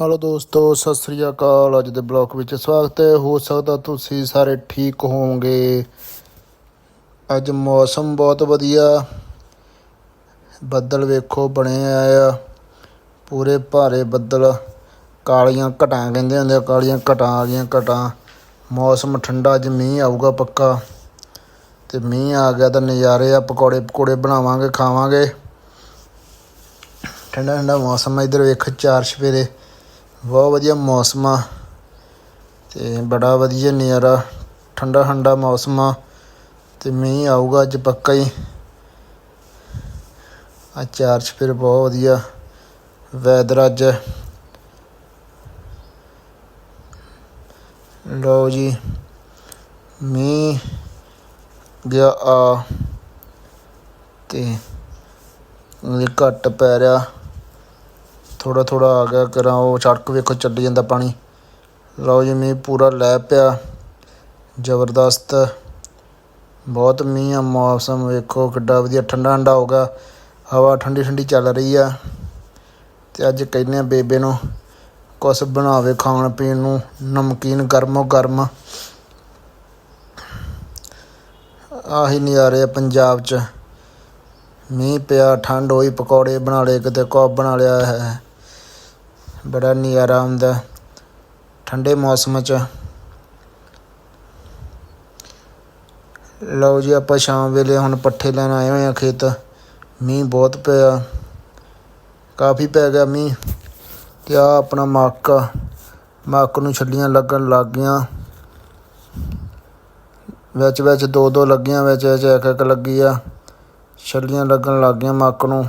Hello ਦੋਸਤੋ, ਸਤਿ ਸ੍ਰੀ ਅਕਾਲ। ਅੱਜ ਦੇ ਬਲੌਗ ਵਿੱਚ ਸਵਾਗਤ ਹੈ। ਹੋ ਸਕਦਾ ਤੁਸੀਂ ਸਾਰੇ ਠੀਕ ਹੋਵੋਗੇ। ਅੱਜ ਮੌਸਮ ਬਹੁਤ ਵਧੀਆ। ਬੱਦਲ ਵੇਖੋ, ਬਣੇ ਆਏ ਆ। ਪੂਰੇ ਭਾਰੇ ਬੱਦਲ। ਕਾਲੀਆਂ ਘਟਾਂ ਕਹਿੰਦੇ ਹੁੰਦੇ ਆ, ਕਾਲੀਆਂ ਘਟਾਂ ਆ ਗਈਆਂ ਘਟਾਂ। ਮੌਸਮ ਠੰਡਾ, ਅੱਜ ਮੀਂਹ ਆਊਗਾ ਪੱਕਾ। ਤੇ ਮੀਂਹ ਆ ਗਿਆ ਤਾਂ ਨਜ਼ਾਰੇ ਆ, ਪਕੌੜੇ ਪਕੌੜੇ ਬਣਾਵਾਂਗੇ, ਖਾਵਾਂਗੇ। ਠੰਡਾ ਠੰਡਾ ਮੌਸਮ ਆ, ਇੱਧਰ ਵੇਖ ਚਾਰ ਸਵੇਰੇ। ਬਹੁਤ ਵਧੀਆ ਮੌਸਮ ਆ ਅਤੇ ਬੜਾ ਵਧੀਆ ਨਜ਼ਾਰਾ, ਠੰਡਾ ਠੰਡਾ ਮੌਸਮ ਆ ਅਤੇ ਮੀਂਹ ਆਊਗਾ ਅੱਜ ਪੱਕਾ ਹੀ। ਆ ਚਾਰ ਸਵੇਰੇ ਬਹੁਤ ਵਧੀਆ ਵੈਦਰ ਅੱਜ। ਲਓ ਜੀ, ਮੀਂਹ ਗਿਆ ਆ ਤੇ ਘੱਟ ਪੈ ਰਿਹਾ। ਥੋੜਾ ਥੋੜਾ ਆ ਗਿਆ ਕਰਾਂ, ਉਹ ਸੜਕ ਵੇਖੋ ਚੱਲੀ ਜਾਂਦਾ ਪਾਣੀ। ਲਓ ਜੀ, ਮੀਂਹ ਪੂਰਾ ਲੈ ਪਿਆ। ਜ਼ਬਰਦਸਤ। ਬਹੁਤ ਮੀਂਹ ਆ, ਮੌਸਮ ਵੇਖੋ ਕਿੱਡਾ ਵਧੀਆ, ਠੰਡਾ ਠੰਡਾ ਹੋ ਗਿਆ। ਹਵਾ ਠੰਡੀ ਠੰਡੀ ਚੱਲ ਰਹੀ ਆ। ਤੇ ਅੱਜ ਕਹਿੰਦੇ ਆ ਬੇਬੇ ਨੂੰ, ਕੁਛ ਬਣਾਵੇ ਖਾਣ ਪੀਣ ਨੂੰ, ਨਮਕੀਨ ਗਰਮੋ ਗਰਮ। ਆਹੀ ਨਜ਼ਾਰੇ ਆ ਪੰਜਾਬ 'ਚ। ਮੀਂਹ ਪਿਆ, ਠੰਡ ਹੋਈ, ਪਕੌੜੇ ਬਣਾ ਲਏ, ਕਿਤੇ ਕੁਛ ਬਣਾ ਲਿਆ ਹੈ। ਬੜਾ ਨਜ਼ਾਰਾ ਆਉਂਦਾ ਠੰਡੇ ਮੌਸਮ 'ਚ। ਲਓ ਜੀ, ਆਪਾਂ ਸ਼ਾਮ ਵੇਲੇ ਹੁਣ ਪੱਠੇ ਲੈਣ ਆਏ ਹੋਏ ਆ ਖੇਤ। ਮੀਂਹ ਬਹੁਤ ਪਿਆ। ਕਾਫੀ ਪੈ ਗਿਆ ਮੀਂਹ ਤੇ ਆ ਆਪਣਾ ਮੱਕ ਮੱਕ ਨੂੰ ਛੱਲੀਆਂ ਲੱਗਣ ਲੱਗ ਗਈਆਂ। ਵਿੱਚ ਵਿੱਚ ਦੋ ਦੋ ਲੱਗੀਆਂ, ਵਿੱਚ ਵਿੱਚ ਇੱਕ ਇੱਕ ਲੱਗੀ ਆ। ਛੱਲੀਆਂ ਲੱਗਣ ਲੱਗ ਗਈਆਂ ਮੱਕ ਨੂੰ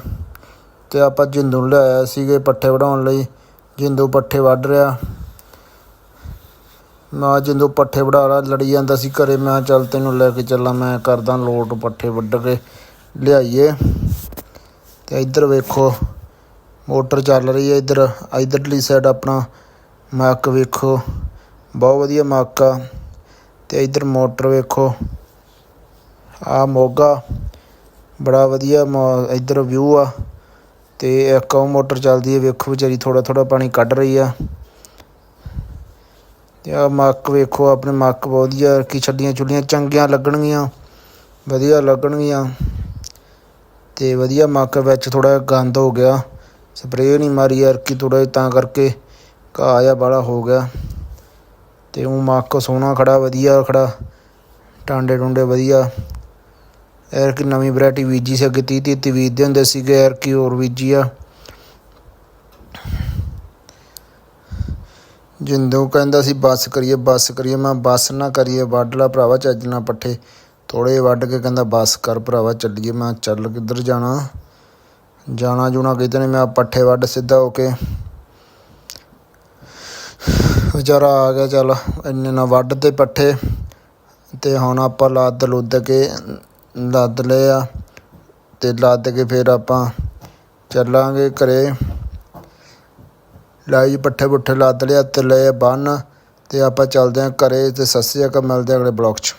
ਤੇ ਆਪਾਂ ਜਿੰਦੂ ਨੂੰ ਲਿਆਇਆ ਸੀਗੇ ਪੱਠੇ ਵਢਾਉਣ ਲਈ। ਜਿੰਦੂ ਪੱਠੇ ਵੱਢ ਰਿਹਾ। ਮੈਂ ਜਿੰਦੂ ਪੱਠੇ ਵਢਾ ਲਾ ਲੜੀ ਜਾਂਦਾ ਸੀ ਘਰੇ। ਮੈਂ ਚੱਲ ਤੈਨੂੰ ਲੈ ਕੇ ਚੱਲਾਂ, ਮੈਂ ਕਰਦਾ ਲੋਟ ਪੱਠੇ ਵੱਢ ਕੇ ਲਿਆਈਏ। ਤੇ ਇੱਧਰ ਵੇਖੋ, ਮੋਟਰ ਚੱਲ ਰਹੀ ਹੈ ਇੱਧਰ। ਇੱਧਰਲੀ ਸਾਈਡ ਆਪਣਾ ਮੱਕ ਵੇਖੋ, ਬਹੁਤ ਵਧੀਆ ਮੱਕ ਆ। ਤੇ ਇੱਧਰ ਮੋਟਰ ਵੇਖੋ ਆ ਮੋਗਾ, ਬੜਾ ਵਧੀਆ ਮੌ- ਇੱਧਰ ਵਿਊ ਆ। ਤੇ ਇੱਕ ਉਹ ਮੋਟਰ ਚੱਲਦੀ ਹੈ, ਵੇਖੋ ਵਿਚਾਰੀ ਥੋੜਾ ਥੋੜਾ ਪਾਣੀ ਕੱਢ ਰਹੀ ਆ। ਤੇ ਆ ਮੱਕ ਵੇਖੋ, ਆਪਣੇ ਮੱਕ ਵਧੀਆ ਕੀ ਛੱਡੀਆਂ ਛੁੱਡੀਆਂ ਚੰਗੀਆਂ ਲੱਗਣਗੀਆਂ, ਵਧੀਆ ਲੱਗਣਗੀਆਂ। ਤੇ ਵਧੀਆ ਮੱਕ ਵਿੱਚ ਥੋੜਾ ਗੰਦ ਹੋ ਗਿਆ। ਸਪਰੇਅ ਨਹੀਂ ਮਾਰੀ ਯਾਰ ਕਿ ਥੋੜਾ ਤਾਂ ਕਰਕੇ ਘਾਹ ਜਿਹਾ ਬਾਹਲਾ ਹੋ ਗਿਆ। ਤੇ ਉਹ ਮੱਕ ਸੋਹਣਾ ਖੜਾ ਵਧੀਆ ਖੜਾ ਟਾਂਡੇ ਟੁੰਡੇ ਵਧੀਆ। ਐਰ ਕਿ ਨਵੀਂ ਵੈਰਾਈਟੀ ਬੀਜੀ ਸੀ ਅੱਗੇ 30 30 ਬੀਜਦੇ ਹੁੰਦੇ ਸੀਗੇ ਐਰ ਕੀ ਹੋਰ ਬੀਜੀ ਆ। ਜਿੰਦੂ ਕਹਿੰਦਾ ਸੀ, ਬੱਸ ਕਰੀਏ ਬੱਸ ਕਰੀਏ, ਮੈਂ ਬੱਸ ਨਾ ਕਰੀਏ, ਵੱਢ ਲਾ ਭਰਾਵਾ, ਚੱਜ ਨਾ ਪੱਠੇ ਥੋੜੇ ਵੱਢ ਕੇ ਕਹਿੰਦਾ, ਬੱਸ ਕਰ ਭਰਾਵਾ, ਚੱਲੀਏ। ਮੈਂ ਚੱਲ ਕਿੱਧਰ ਜਾਣਾ? ਜਾਣਾ ਜੂਣਾ ਕਿਤੇ ਨੇ, ਮੈਂ ਪੱਠੇ ਵੱਢ ਸਿੱਧਾ ਹੋ ਕੇ। ਵਿਚਾਰਾ ਆ ਗਿਆ, ਚੱਲ ਇੰਨੇ ਨਾ ਵੱਢ ਤੇ ਪੱਠੇ ਤੇ ਹੁਣ ਆਪਾਂ ਲਾਦ ਲੁੱਦ ਕੇ ਲੱਦ ਲਏ ਆ ਤੇ ਲੱਦ ਕੇ ਫਿਰ ਆਪਾਂ ਚੱਲਾਂਗੇ ਘਰੇ। ਲਾਈ ਪੱਠੇ ਪੁੱਠੇ ਲੱਦ ਲਿਆ ਤੇ ਲਏ ਬੰਨ ਤੇ ਆਪਾਂ ਚੱਲਦੇ ਆਂ ਘਰੇ ਤੇ ਸੱਸਿਆ ਕਾ ਮਿਲਦੇ ਆਂ ਅਗਲੇ ਬਲੌਗ 'ਚ।